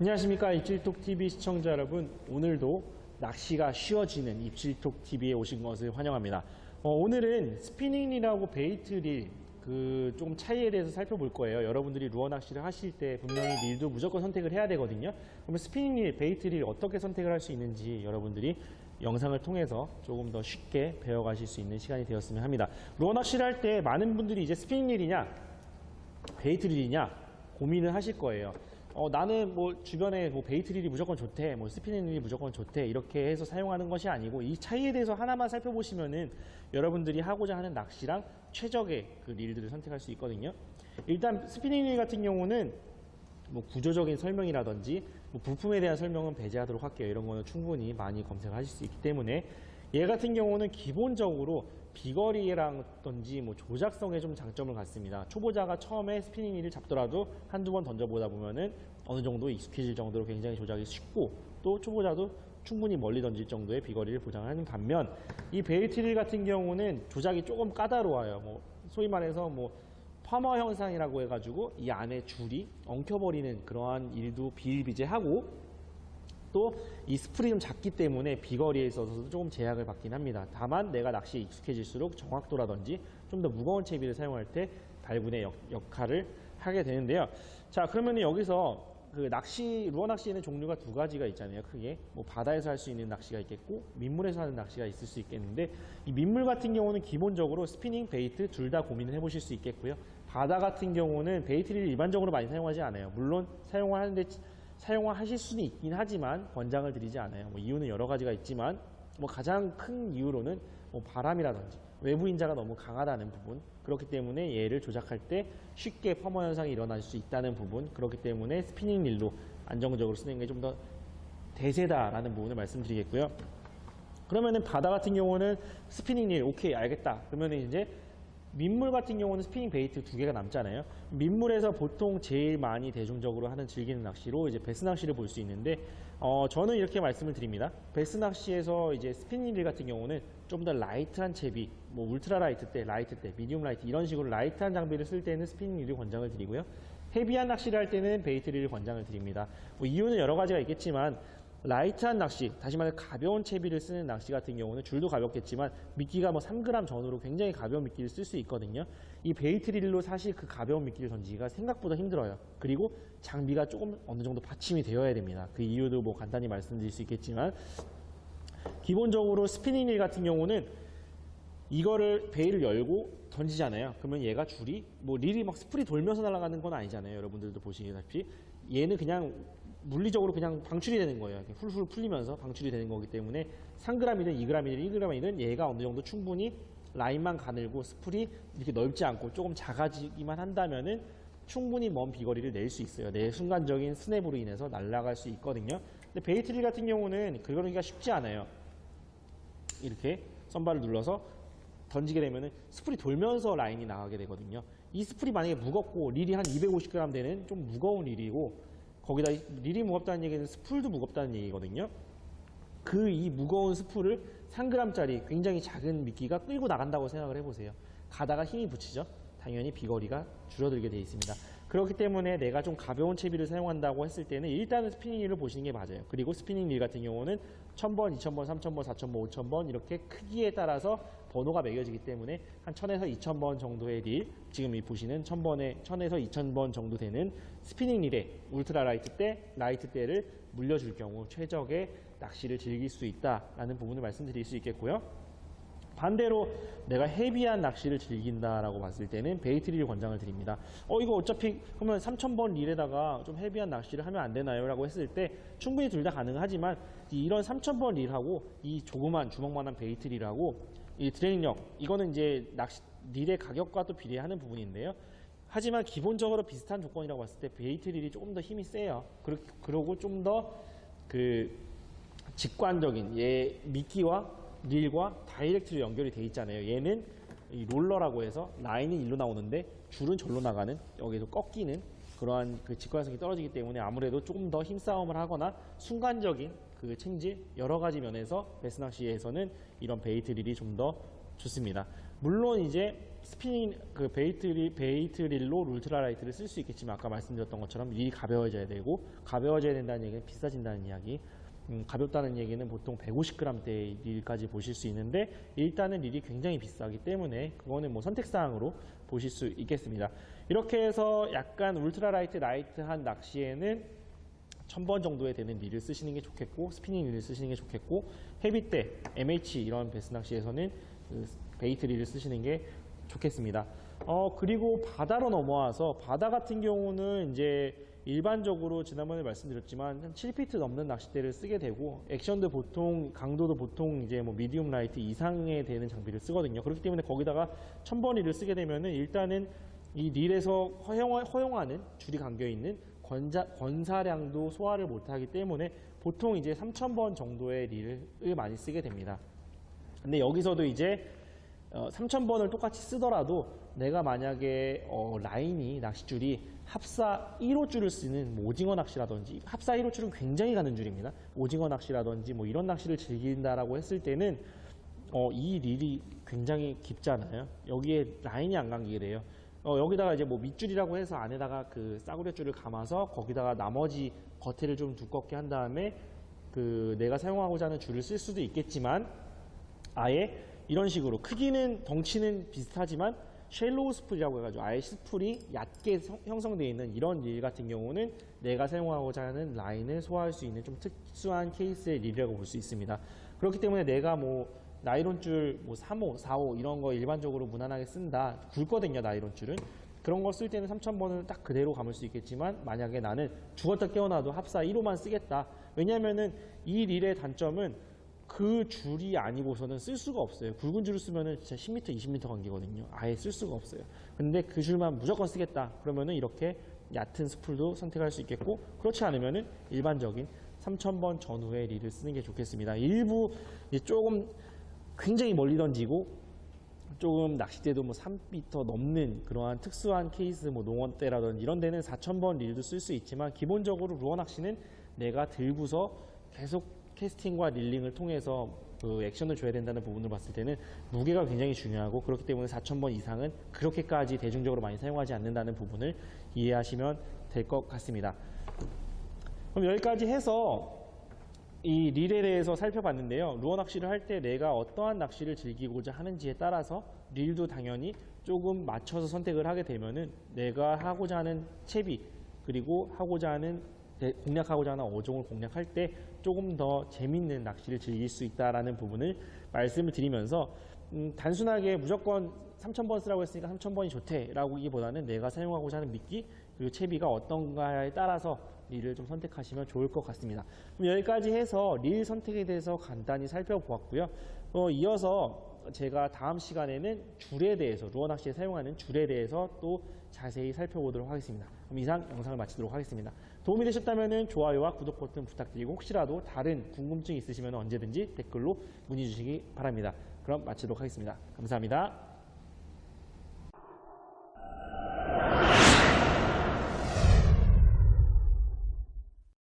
안녕하십니까 입질톡TV 시청자 여러분. 오늘도 낚시가 쉬워지는 입질톡TV에 오신 것을 환영합니다. 어, 오늘은 스피닝이라고 베이트릴 그좀 차이에 대해서 살펴볼 거예요. 여러분들이 루어 낚시를 하실 때 분명히 릴도 무조건 선택을 해야 되거든요. 그러면 스피닝 베이트릴 어떻게 선택을 할 수 있는지 여러분들이 영상을 통해서 조금 더 쉽게 배워가실 수 있는 시간이 되었으면 합니다. 루어 낚시를 할 때 많은 분들이 이제 스피닝 릴이냐 베이트릴이냐 고민을 하실 거예요. 어, 나는 뭐 주변에 뭐 베이트릴이 무조건 좋대, 뭐 스피닝릴이 무조건 좋대 이렇게 해서 사용하는 것이 아니고 이 차이에 대해서 하나만 살펴보시면은 여러분들이 하고자 하는 낚시랑 최적의 그 릴들을 선택할 수 있거든요. 일단 스피닝릴 같은 경우는 뭐 구조적인 설명이라든지 뭐 부품에 대한 설명은 배제하도록 할게요. 이런 거는 충분히 많이 검색을 하실 수 있기 때문에 얘 같은 경우는 기본적으로 비거리라든지 뭐 조작성에 좀 장점을 갖습니다. 초보자가 처음에 스피닝 릴을 잡더라도 한두 번 던져보다 보면은 어느 정도 익숙해질 정도로 굉장히 조작이 쉽고 또 초보자도 충분히 멀리 던질 정도의 비거리를 보장하는 반면 이 베이트릴 같은 경우는 조작이 조금 까다로워요. 뭐 소위 말해서 뭐 파머 현상이라고 해가지고 이 안에 줄이 엉켜버리는 그러한 일도 비일비재하고 또 이 스프이 좀 작기 때문에 비거리에 있어서도 조금 제약을 받긴 합니다. 다만 내가 낚시에 익숙해질수록 정확도라든지 좀 더 무거운 채비를 사용할 때 발군의 역, 역할을 하게 되는데요. 자 그러면 여기서 그 낚시 루어 낚시에는 종류가 두 가지가 있잖아요. 크게 뭐 바다에서 할 수 있는 낚시가 있겠고 민물에서 하는 낚시가 있을 수 있겠는데 이 민물 같은 경우는 기본적으로 스피닝, 베이트 둘 다 고민을 해보실 수 있겠고요. 바다 같은 경우는 베이트를 일반적으로 많이 사용하지 않아요. 물론 사용을 하는데 사용하실 수는 있긴 하지만 권장을 드리지 않아요. 뭐 이유는 여러 가지가 있지만 뭐 가장 큰 이유로는 뭐 바람이라든지 외부 인자가 너무 강하다는 부분 그렇기 때문에 얘를 조작할 때 쉽게 펌어 현상이 일어날 수 있다는 부분 그렇기 때문에 스피닝 릴로 안정적으로 쓰는 게 좀 더 대세다라는 부분을 말씀드리겠고요. 그러면은 바다 같은 경우는 스피닝 릴 오케이 알겠다. 그러면은 이제 민물 같은 경우는 스피닝 베이트 두 개가 남잖아요. 민물에서 보통 제일 많이 대중적으로 하는 즐기는 낚시로 이제 베스 낚시를 볼 수 있는데, 어, 저는 이렇게 말씀을 드립니다. 베스 낚시에서 이제 스피닝 릴 같은 경우는 좀 더 라이트한 채비, 뭐 울트라 라이트 때, 라이트 때, 미디움 라이트 이런 식으로 라이트한 장비를 쓸 때는 스피닝 릴을 권장을 드리고요. 헤비한 낚시를 할 때는 베이트 릴을 권장을 드립니다. 뭐 이유는 여러 가지가 있겠지만 라이트한 낚시, 다시 말해 가벼운 채비를 쓰는 낚시 같은 경우는 줄도 가볍겠지만 미끼가 뭐 3g 전후로 굉장히 가벼운 미끼를 쓸 수 있거든요. 이 베이트릴로 사실 그 가벼운 미끼를 던지기가 생각보다 힘들어요. 그리고 장비가 조금 어느 정도 받침이 되어야 됩니다. 그 이유도 뭐 간단히 말씀드릴 수 있겠지만 기본적으로 스피닝릴 같은 경우는 이거를 베일을 열고 던지잖아요. 그러면 얘가 줄이 뭐 릴이 막 스프리 돌면서 날아가는 건 아니잖아요. 여러분들도 보시다시피 얘는 그냥 물리적으로 그냥 방출이 되는 거예요. 이렇게 훌훌 풀리면서 방출이 되는 거기 때문에 3g이든 2g이든 1g이든 얘가 어느 정도 충분히 라인만 가늘고 스프리 이렇게 넓지 않고 조금 작아지기만 한다면은 충분히 먼 비거리를 낼 수 있어요. 내 순간적인 스냅으로 인해서 날아갈 수 있거든요. 근데 베이트릴 같은 경우는 그러기가 쉽지 않아요. 이렇게 선발을 눌러서 던지게 되면은 스프리 돌면서 라인이 나가게 되거든요. 이 스프리 만약에 무겁고 릴이 한 250g 되는 좀 무거운 릴이고 거기다 릴이 무겁다는 얘기는 스풀도 무겁다는 얘기거든요. 그 이 무거운 스풀을 3g짜리 굉장히 작은 미끼가 끌고 나간다고 생각을 해보세요. 가다가 힘이 붙이죠. 당연히 비거리가 줄어들게 되어 있습니다. 그렇기 때문에 내가 좀 가벼운 채비를 사용한다고 했을 때는 일단은 스피닝 릴을 보시는 게 맞아요. 그리고 스피닝 릴 같은 경우는 1000번, 2000번, 3000번, 4000번, 5000번 이렇게 크기에 따라서 번호가 매겨지기 때문에 한 1000에서 2000번 정도의 릴, 지금 이 보시는 1000번에 1000에서 2000번 정도 되는 스피닝 릴에 울트라 라이트 때, 라이트 때를 물려줄 경우 최적의 낚시를 즐길 수 있다라는 부분을 말씀드릴 수 있겠고요. 반대로 내가 헤비한 낚시를 즐긴다라고 봤을 때는 베이트릴 권장을 드립니다. 어 이거 어차피 그러면 3000번 릴에다가 좀 헤비한 낚시를 하면 안 되나요? 라고 했을 때 충분히 둘 다 가능하지만 이런 3000번 릴하고 이 조그만 주먹만한 베이트릴하고 이 트레이닝력 이거는 이제 낚시 릴의 가격과 또 비례하는 부분인데요. 하지만 기본적으로 비슷한 조건이라고 봤을 때 베이트 릴이 조금 더 힘이 세요. 그러, 그러고 좀 더 그 직관적인 얘 미끼와 릴과 다이렉트로 연결이 돼 있잖아요. 얘는 이 롤러라고 해서 라인이 일로 나오는데 줄은 절로 나가는 여기서 꺾이는 그러한 그 직관성이 떨어지기 때문에 아무래도 조금 더 힘싸움을 하거나 순간적인 그 챙질 여러 가지 면에서 베스낚시에서는 이런 베이트 릴이 좀 더 좋습니다. 물론 이제 스피닝 그 베이트리 베이트 릴로 울트라 라이트를 쓸 수 있겠지만 아까 말씀드렸던 것처럼 릴이 가벼워져야 되고 가벼워져야 된다는 얘기는 비싸진다는 이야기. 음, 가볍다는 얘기는 보통 150g대의 릴까지 보실 수 있는데 일단은 릴이 굉장히 비싸기 때문에 그거는 뭐 선택사항으로 보실 수 있겠습니다. 이렇게 해서 약간 울트라라이트 라이트한 낚시에는 1000번 정도에 되는 릴을 쓰시는 게 좋겠고 스피닝 릴을 쓰시는 게 좋겠고 헤비 때 MH 이런 베스 낚시에서는 그 베이트 릴을 쓰시는 게 좋겠습니다. 어 그리고 바다로 넘어와서 바다 같은 경우는 이제 일반적으로 지난번에 말씀드렸지만 한 7피트 넘는 낚싯대를 쓰게 되고 액션도 보통 강도도 보통 이제 뭐 미디움 라이트 이상에 되는 장비를 쓰거든요. 그렇기 때문에 거기다가 1000번 릴을 쓰게 되면은 일단은 이 릴에서 허용, 허용 하는 줄이 감겨 있는 권자, 권사량도 소화를 못하기 때문에 보통 이제 3,000번 정도의 릴을 많이 쓰게 됩니다. 근데 여기서도 이제 어, 3,000번을 똑같이 쓰더라도 내가 만약에 어, 라인이 낚싯줄이 합사 1호 줄을 쓰는 뭐 오징어 낚시라든지 합사 1호 줄은 굉장히 가는 줄입니다. 오징어 낚시라든지 뭐 이런 낚시를 즐긴다라고 했을 때는 어, 이 릴이 굉장히 깊잖아요. 여기에 라인이 안 감기게 돼요. 어, 여기다가 이제 뭐 밑줄이라고 해서 안에다가 그 싸구려 줄을 감아서 거기다가 나머지 겉에를 좀 두껍게 한 다음에 그 내가 사용하고자 하는 줄을 쓸 수도 있겠지만 아예 이런 식으로 크기는 덩치는 비슷하지만 쉘로우 스풀이라고 해가지고 아예 스풀이 얕게 성- 형성되어 있는 이런 릴 같은 경우는 내가 사용하고자 하는 라인을 소화할 수 있는 좀 특수한 케이스의 릴이라고 볼 수 있습니다. 그렇기 때문에 내가 뭐 나이론 줄 뭐 3호, 4호 이런 거 일반적으로 무난하게 쓴다. 굵거든요, 나이론 줄은. 그런 거 쓸 때는 3,000번은 딱 그대로 감을 수 있겠지만 만약에 나는 죽었다 깨어나도 합사 1호만 쓰겠다. 왜냐하면은 이 릴의 단점은 그 줄이 아니고서는 쓸 수가 없어요. 굵은 줄을 쓰면은 진짜 10m, 20m 관계거든요. 아예 쓸 수가 없어요. 근데 그 줄만 무조건 쓰겠다. 그러면은 이렇게 얕은 스풀도 선택할 수 있겠고 그렇지 않으면은 일반적인 3,000번 전후의 릴을 쓰는 게 좋겠습니다. 일부 조금 굉장히 멀리 던지고 조금 낚싯대도 뭐 3m 넘는 그러한 특수한 케이스 뭐 농원대라든지 이런 데는 4,000번 릴도 쓸 수 있지만 기본적으로 루어 낚시는 내가 들고서 계속 캐스팅과 릴링을 통해서 그 액션을 줘야 된다는 부분을 봤을 때는 무게가 굉장히 중요하고 그렇기 때문에 4,000번 이상은 그렇게까지 대중적으로 많이 사용하지 않는다는 부분을 이해하시면 될 것 같습니다. 그럼 여기까지 해서 이 릴에 대해서 살펴봤는데요. 루어 낚시를 할 때 내가 어떠한 낚시를 즐기고자 하는지에 따라서 릴도 당연히 조금 맞춰서 선택을 하게 되면은 내가 하고자 하는 채비 그리고 하고자 하는 대- 공략하고자 하는 어종을 공략할 때 조금 더 재밌는 낚시를 즐길 수 있다라는 부분을 말씀을 드리면서 음, 단순하게 무조건 3,000번 쓰라고 했으니까 3,000번이 좋대라고 하기보다는 내가 사용하고자 하는 미끼 그리고 채비가 어떤가에 따라서 릴을 좀 선택하시면 좋을 것 같습니다. 그럼 여기까지 해서 릴 선택에 대해서 간단히 살펴보았고요. 어, 이어서 제가 다음 시간에는 줄에 대해서 루어 낚시에 사용하는 줄에 대해서 또 자세히 살펴보도록 하겠습니다. 그럼 이상 영상을 마치도록 하겠습니다. 도움이 되셨다면 좋아요와 구독 버튼 부탁드리고 혹시라도 다른 궁금증 있으시면 언제든지 댓글로 문의 주시기 바랍니다. 그럼 마치도록 하겠습니다. 감사합니다.